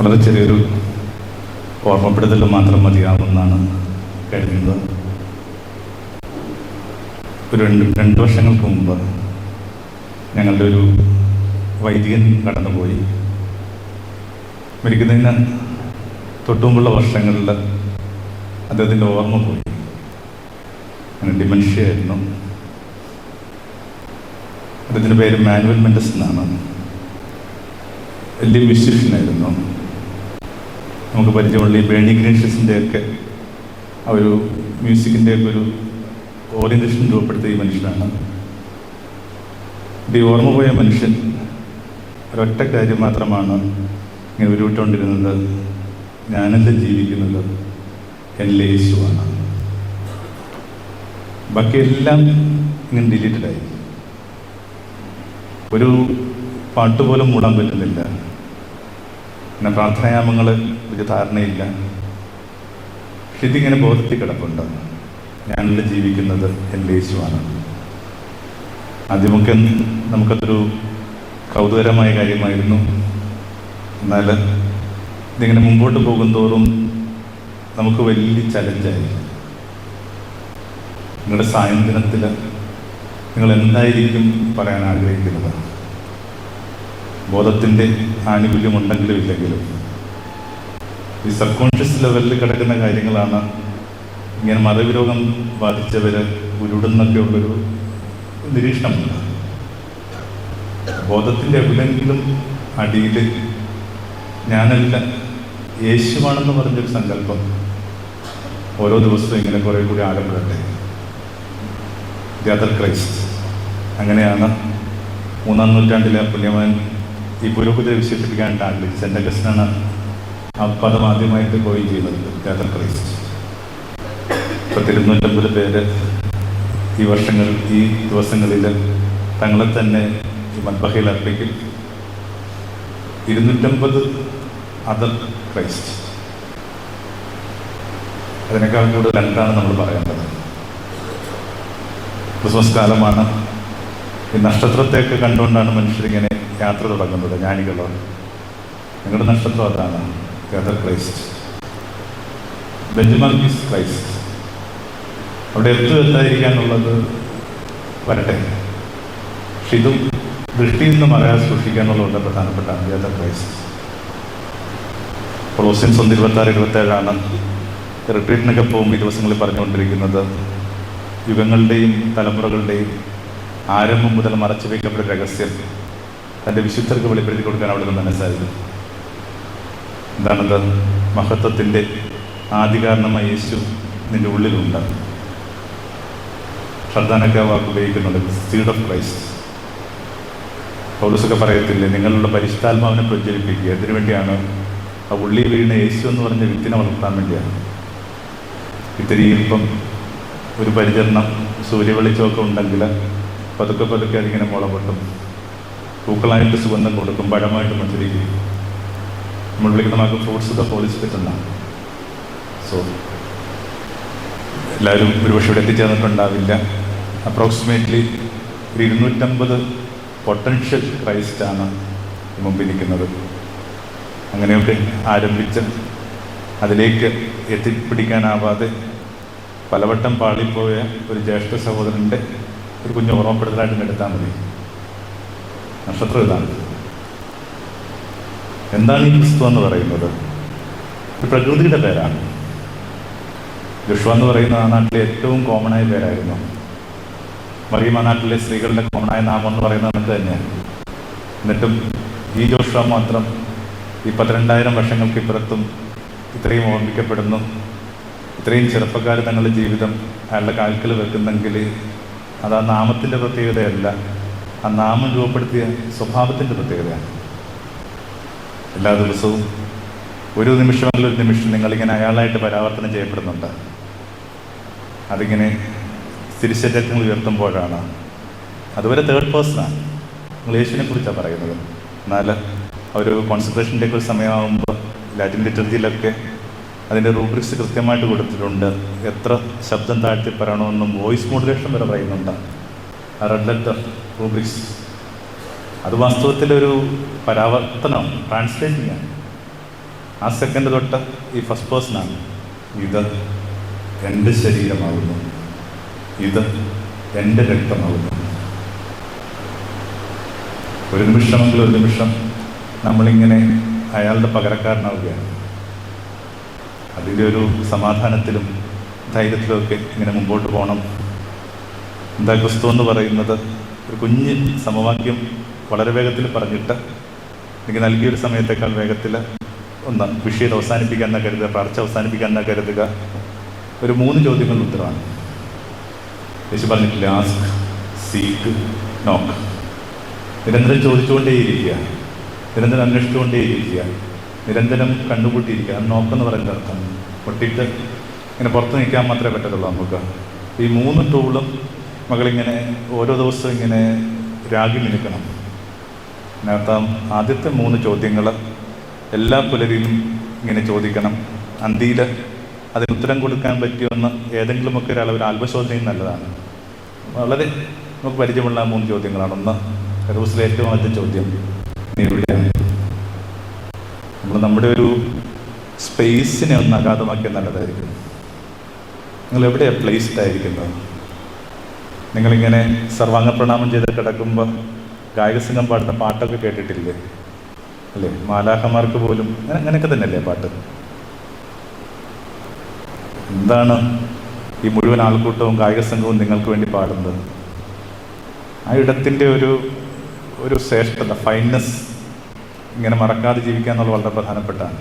വളരെ ചെറിയൊരു ഓർമ്മപ്പെടുത്തൽ മാത്രം മതിയാവുമെന്നാണ് കരുതുന്നത്. ഒരു രണ്ട് രണ്ട് വർഷങ്ങൾക്ക് മുമ്പ് ഞങ്ങളുടെ ഒരു വൈദികൻ കടന്നുപോയി. മരിക്കുന്നതിന് തൊട്ടുമുമ്പുള്ള വർഷങ്ങളിൽ അദ്ദേഹത്തിന്റെ ഓർമ്മ പോയി. അങ്ങനെ ഡിമെൻഷ്യ ആയിരുന്നു. അദ്ദേഹത്തിന്റെ പേര് മാനുവൽ മെൻഡസ് എന്നാണ്. വലിയ മ്യൂസിഷ്യനായിരുന്നു നമുക്ക് പരിചയമുള്ള ഈ ബേണി ഗ്രീൻഷ്യസിന്റെ ഒക്കെ ആ ഒരു മ്യൂസിക്കിന്റെ ഒക്കെ ഒരു ഓറിയന്റേഷൻ രൂപപ്പെടുത്തിയ ഈ മനുഷ്യനാണ്. ഈ ഓർമ്മ പോയ മനുഷ്യൻ ഒരൊറ്റ കാര്യം മാത്രമാണ് ഇങ്ങനെ ഉരുവിട്ടുകൊണ്ടിരുന്നത് ഞാനെന്ത് ജീവിക്കുന്നത്? എന്റെ യേശുവാണ്. ബാക്കിയെല്ലാം ഇങ്ങനെ ഡിലീറ്റഡായി ഒരു പാട്ട് പോലും മൂടാൻ പറ്റുന്നില്ല. പിന്നെ പ്രാർത്ഥനായാമങ്ങൾ ഒരു ധാരണയില്ല. ഇതിങ്ങനെ ബോധത്തിൽ കിടപ്പുണ്ട് ഞാനിവിടെ ജീവിക്കുന്നത് എന്റെ യേശുവാണ്. ആദ്യമൊക്കെ നമുക്കതൊരു കൗതുകരമായ കാര്യമായിരുന്നു. എന്നാൽ ഇതിങ്ങനെ മുമ്പോട്ട് പോകും തോറും നമുക്ക് വലിയ ചലഞ്ചായി. നിങ്ങളുടെ സായന്ത്രത്തിൽ നിങ്ങൾ എന്തായിരിക്കും പറയാൻ ആഗ്രഹിക്കുന്നത്? ബോധത്തിന്റെ ആനുകൂല്യമുണ്ടെങ്കിലും ഇല്ലെങ്കിലും. ഈ സബ് കോൺഷ്യസ് ലെവലിൽ കിടക്കുന്ന കാര്യങ്ങളാണ് ഇങ്ങനെ മതവിരോഗം ബാധിച്ചവർ ഉരുടുന്നൊക്കെ ഉള്ളൊരു നിരീക്ഷണമുണ്ട് ബോധത്തിന്റെ എവിടെയെങ്കിലും അടിയിൽ ഞാനല്ല യേശുവാണെന്ന് പറഞ്ഞൊരു സങ്കല്പം ഓരോ ദിവസവും ഇങ്ങനെ കുറേ കൂടി ദി അതർ ക്രൈസ്റ്റ്. അങ്ങനെയാണ് മൂന്നാം നൂറ്റാണ്ടിലെ പുണ്യവാൻ ഈ പുരോഗതിയെ വിശേഷിപ്പിക്കാൻ ആഗ്രഹിച്ചത്. എന്റെ അഗസ്റ്റിനാണ് ആ പദം ആദ്യമായിട്ട് കോയിൻ ചെയ്യുന്നത് ദി ക്രൈസ്റ്റ് ക്രൈസ്റ്റ് തിരുന്നൂറ്റമ്പത് പേര് ഈ വർഷങ്ങൾ ഈ ദിവസങ്ങളിൽ തങ്ങളെ തന്നെ മദ്ബഹയിൽ അർപ്പിക്കും. ഇരുന്നൂറ്റമ്പത് അതർ ക്രൈസ്റ്റ് അതിനേക്കാൾ കൂടുതൽ എന്താണ് നമ്മൾ പറയേണ്ടത്. ക്രിസ്മസ് കാലമാണ്. ഈ നക്ഷത്രത്തെയൊക്കെ കണ്ടുകൊണ്ടാണ് മനുഷ്യരിങ്ങനെ യാത്ര തുടങ്ങുന്നത് ജ്ഞാനികളോ നിങ്ങളുടെ നക്ഷത്രം അതാണ്. Gather Christ. ബെഞ്ചമാർക്കിസ് ക്രൈസ്റ്റ് അവിടെ എത്തു എത്താതിരിക്കാനുള്ളത് വരട്ടെ. പക്ഷെ ഇതും ദൃഷ്ടിയിൽ നിന്ന് മറയാതെ സൂക്ഷിക്കാനുള്ളത് പ്രധാനപ്പെട്ട ഗദർ ക്രൈസ്റ്റ്. ക്രോസിൻസ് ഒന്ന് ഇരുപത്താറ് ഇരുപത്തേഴാണ് റിട്രീറ്റിനൊക്കെ പോകുമ്പോൾ ഈ ദിവസങ്ങളിൽ പറഞ്ഞുകൊണ്ടിരിക്കുന്നത്. യുഗങ്ങളുടെയും തലമുറകളുടെയും ആരംഭം മുതൽ മറച്ചു വയ്ക്കപ്പെട്ട രഹസ്യം തന്റെ വിശുദ്ധർക്ക് വെളിപ്പെടുത്തി കൊടുക്കാൻ അവിടെ നിന്ന് സാധിക്കും. എന്താണത് മഹത്വത്തിന്റെ ആദികാരണമായ യേശു നിന്റെ ഉള്ളിലുണ്ട്. ശ്രദ്ധാനൊക്കെ വാക്ക് ഉപയോഗിക്കുന്നുണ്ട് സീഡ് ഓഫ് ക്രൈസ്റ്റ് പൗലസൊക്കെ പറയത്തില്ലേ നിങ്ങളുടെ പരിശുദ്ധാത്മാവിനെ പ്രചരിപ്പിക്കുക ഇതിനു വേണ്ടിയാണ്? ആ ഉള്ളി വീണ യേശു എന്ന് പറഞ്ഞ വിത്തിനെ വളർത്താൻ വേണ്ടിയാണ്. ഇത്തിരി ഇപ്പം ഒരു പരിചരണം സൂര്യവെളിച്ചമൊക്കെ ഉണ്ടെങ്കിൽ പതുക്കെ പതുക്കെ അതിങ്ങനെ മുള പൊട്ടും പൂക്കളായിട്ട് സുഗന്ധം കൊടുക്കും പഴമായിട്ട് മധുരിക്കും. നമ്മൾ വിളിക്കുന്ന mark fruits the Holy Spirit എന്നാണ്. സോ എല്ലാവരും ഒരുപക്ഷെ ഇവിടെ എത്തിച്ചേർന്നിട്ടുണ്ടാവില്ല. അപ്രോക്സിമേറ്റ്ലി ഒരു ഇരുന്നൂറ്റമ്പത് പൊട്ടൻഷ്യൽ ക്രൈസ്റ്റാണ് മുമ്പിൽ നിൽക്കുന്നത്. അങ്ങനെയൊക്കെ ആരംഭിച്ച് അതിലേക്ക് എത്തിപ്പിടിക്കാനാവാതെ പലവട്ടം പാളിപ്പോയ ഒരു ജ്യേഷ്ഠ സഹോദരന്റെ ഒരു കുഞ്ഞ് ഓർമ്മപ്പെടുത്തലായിട്ട് എടുത്താൽ മതി. നക്ഷത്രം ഇതാണ്. എന്താണ് ഈ ക്രിസ്തു എന്ന് പറയുന്നത്? പ്രകൃതിയുടെ പേരാണ്. വിശ്വ എന്ന് പറയുന്ന ആ നാട്ടിലെ ഏറ്റവും കോമണായ പേരായിരുന്നു. മറിയം ആ നാട്ടിലെ സ്ത്രീകളുടെ കോമണായ നാമം എന്ന് പറയുന്നത് നമുക്ക് തന്നെയാണ്. എന്നിട്ടും ഈ ജോഷ മാത്രം ഈ പന്ത്രണ്ടായിരം വർഷങ്ങൾക്ക് ഇപ്പുറത്തും ഇത്രയും ഓർമ്മിക്കപ്പെടുന്നു. ഇത്രയും ചെറുപ്പക്കാർ തങ്ങളുടെ ജീവിതം അയാളുടെ കാൽക്കൽ വെക്കുന്നെങ്കിൽ അത് ആ നാമത്തിന്റെ പ്രത്യേകതയല്ല. ആ നാമം രൂപപ്പെടുത്തിയ സ്വഭാവത്തിന്റെ പ്രത്യേകതയാണ്. എല്ലാ ദിവസവും ഒരു നിമിഷമല്ല ഒരു നിമിഷം നിങ്ങളിങ്ങനെ അയാളായിട്ട് പരാവർത്തനം ചെയ്യപ്പെടുന്നുണ്ട്. അതിങ്ങനെ തിരിച്ചറ്റങ്ങൾ ഉയർത്തുമ്പോഴാണ്. അതുവരെ തേർഡ് പേഴ്സണാണ് നിങ്ങൾ യേശുവിനെ കുറിച്ചാണ് പറയുന്നത്. എന്നാൽ ഒരു കോൺസെൻട്രേഷന്റെ ഒരു സമയമാകുമ്പോൾ ലാറ്റിൻ ലിറ്റർജിയിലൊക്കെ അതിന്റെ റൂബ്രിക്സ് കൃത്യമായിട്ട് കൊടുത്തിട്ടുണ്ട്. എത്ര ശബ്ദം താഴ്ത്തി പറയണമെന്നും വോയിസ് മോഡുലേഷൻ വരെ പറയുന്നുണ്ട്. റെഡ് ലെറ്റർ റൂബ്രിക്സ് അത് വാസ്തവത്തിലൊരു പരാവർത്തനം ട്രാൻസ്ലേറ്റിംഗ് ആണ്. ആ സെക്കൻഡ് തൊട്ട് ഈ ഫസ്റ്റ് പേഴ്സണാണ് ഇത് എന്റെ ശരീരമാകുന്നു. ഇത് എന്റെ രക്തമാകുന്നു. ഒരു നിമിഷമെങ്കിലും ഒരു നിമിഷം നമ്മളിങ്ങനെ അയാളുടെ പകരക്കാരനാവുകയാണ്. അതിന്റെ ഒരു സമാധാനത്തിലും ധൈര്യത്തിലുമൊക്കെ ഇങ്ങനെ മുമ്പോട്ട് പോകണം. എന്താ ക്രിസ്തു എന്ന് പറയുന്നത്? ഒരു കുഞ്ഞ് സമവാക്യം വളരെ വേഗത്തിൽ പറഞ്ഞിട്ട് എനിക്ക് നൽകിയൊരു സമയത്തേക്കാൾ വേഗത്തിൽ ഒന്ന് വിഷയം അവസാനിപ്പിക്കാൻ എന്നാ കരുതുക പ്രാർത്ഥന അവസാനിപ്പിക്കാൻ എന്നാ കരുതുക ഒരു മൂന്ന് ചോദ്യങ്ങളുടെ ഉത്തരവാണ്. യേശു പറഞ്ഞിട്ടില്ല ആസ്ക് സീക്ക് നോക്ക്. നിരന്തരം ചോദിച്ചുകൊണ്ടേയിരിക്കുക. നിരന്തരം അന്വേഷിച്ചുകൊണ്ടേയിരിക്കുക. നിരന്തരം കണ്ടുപൂട്ടിയിരിക്കുക നോക്കെന്ന് പറയുന്ന അർത്ഥം. പൊട്ടിയിട്ട് ഇങ്ങനെ പുറത്ത് നിൽക്കാൻ മാത്രമേ പറ്റത്തുള്ളൂ നമുക്ക്. ഈ മൂന്ന് ടൂളും മകളിങ്ങനെ ഓരോ ദിവസവും ഇങ്ങനെ രാഗി അതിനകത്ത് ആദ്യത്തെ മൂന്ന് ചോദ്യങ്ങൾ എല്ലാ പുലരിലും ഇങ്ങനെ ചോദിക്കണം. അന്തിയിൽ അതിന് ഉത്തരം കൊടുക്കാൻ പറ്റിയൊന്ന് ഏതെങ്കിലുമൊക്കെ ഒരാൾ ഒരു ആത്മശോധനയും നല്ലതാണ്. വളരെ നമുക്ക് പരിചയമുള്ള മൂന്ന് ചോദ്യങ്ങളാണ്. ഒന്ന് റൂസിലെ ഏറ്റവും ആദ്യത്തെ ചോദ്യം. നീ എവിടെയാണ് നമ്മൾ നമ്മുടെ ഒരു സ്പേസിനെ ഒന്ന് അഗാധമാക്കിയാൽ നല്ലതായിരിക്കും. നിങ്ങൾ എവിടെയാണ് പ്ലേസ്ഡ് ആയിരിക്കുന്നത് നിങ്ങളിങ്ങനെ സർവാംഗ പ്രണാമം ചെയ്ത് കിടക്കുമ്പോൾ ഗായകസംഘം പാടുന്ന പാട്ടൊക്കെ കേട്ടിട്ടില്ലേ? അല്ലേ? മാലാഹമാർക്ക് പോലും അങ്ങനെ അങ്ങനെയൊക്കെ തന്നെയല്ലേ പാട്ട്? എന്താണ് ഈ മുഴുവൻ ആൾക്കൂട്ടവും കായിക സംഘവും നിങ്ങൾക്ക് വേണ്ടി പാടുന്നത്? ആ ഇടത്തിന്റെ ഒരു ഒരു ശ്രേഷ്ഠത ഫൈനസ് ഇങ്ങനെ മറക്കാതെ ജീവിക്കുക എന്നുള്ളത് വളരെ പ്രധാനപ്പെട്ടാണ്